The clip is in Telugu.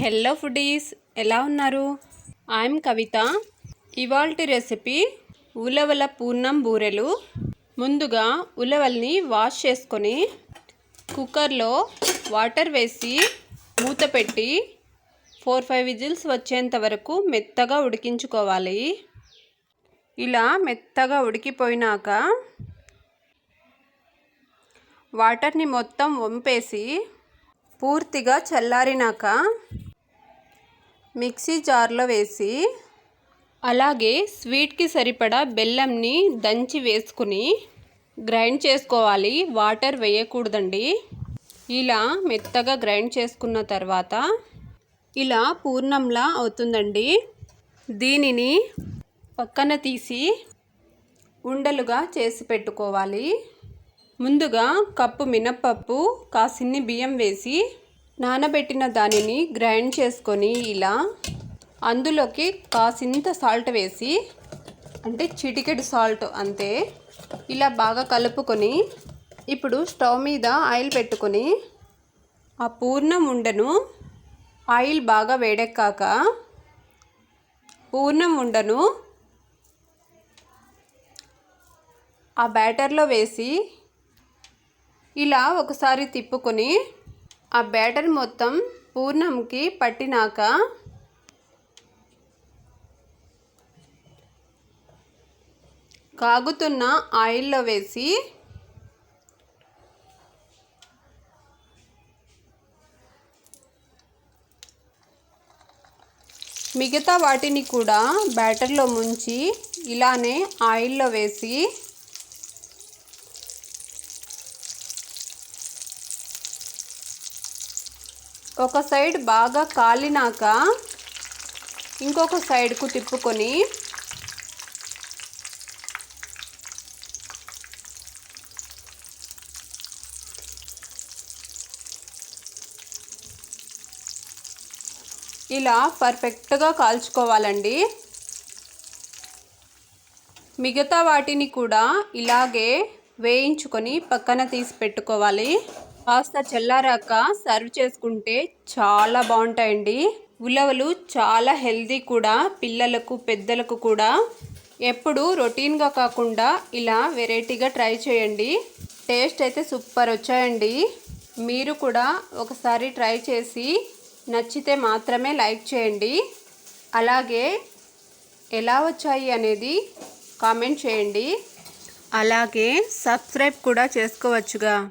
హెల్లో ఫుడీస్ ఎలా ఉన్నారు? ఐఎమ్ కవిత. ఇవాల్టి రెసిపీ ఉలవల పూర్ణం బూరెలు. ముందుగా ఉలవల్ని వాష్ చేసుకొని కుక్కర్లో వాటర్ వేసి మూత పెట్టి ఫోర్ ఫైవ్ విజిల్స్ వచ్చేంత వరకు మెత్తగా ఉడికించుకోవాలి. ఇలా మెత్తగా ఉడికిపోయినాక వాటర్ని మొత్తం వంపేసి పూర్తిగా చల్లారినాక మిక్సీ జార్లో వేసి అలాగే స్వీట్కి సరిపడా బెల్లంని దంచి వేసుకుని గ్రైండ్ చేసుకోవాలి. వాటర్ వేయకూడదండి. ఇలా మెత్తగా గ్రైండ్ చేసుకున్న తర్వాత ఇలా పూర్ణంలా అవుతుందండి. దీనిని పక్కన తీసి ఉండలుగా చేసి పెట్టుకోవాలి. ముందుగా కప్పు మినప్పప్పు కాసిన్ని బియ్యం వేసి నానబెట్టిన దానిని గ్రైండ్ చేసుకొని ఇలా అందులోకి కాసింత సాల్ట్ వేసి అంటే చిటికెడు సాల్ట్ అంతే ఇలా బాగా కలుపుకొని ఇప్పుడు స్టవ్ మీద ఆయిల్ పెట్టుకొని ఆ పూర్ణం ఉండను ఆయిల్ బాగా వేడెక్కాక పూర్ణం ఉండను ఆ బ్యాటర్లో వేసి ఇలా ఒకసారి తిప్పుకొని ఆ బ్యాటర్ మొత్తం పూర్ణంకి పట్టినాక కాగుతున్న ఆయిల్లో వేసి మిగతా వాటిని కూడా బ్యాటర్లో ముంచి ఇలానే ఆయిల్లో వేసి ఒక సైడ్ బాగా కాలినాక ఇంకొక సైడ్కు తిప్పుకొని ఇలా పర్ఫెక్ట్గా కాల్చుకోవాలండి. మిగతా వాటిని కూడా ఇలాగే వేయించుకొని పక్కన తీసి పెట్టుకోవాలి. కాస్త చల్లారాక సర్వ్ చేసుకుంటే చాలా బాగుంటాయండి. ఉలవలు చాలా హెల్దీ కూడా పిల్లలకు పెద్దలకు కూడా. ఎప్పుడు రొటీన్గా కాకుండా ఇలా వెరైటీగా ట్రై చేయండి. టేస్ట్ అయితే సూపర్ వచ్చాయండి. మీరు కూడా ఒకసారి ట్రై చేసి నచ్చితే మాత్రమే లైక్ చేయండి. అలాగే ఎలా వచ్చాయి అనేది కామెంట్ చేయండి. అలాగే సబ్స్క్రైబ్ కూడా చేసుకోవచ్చుగా.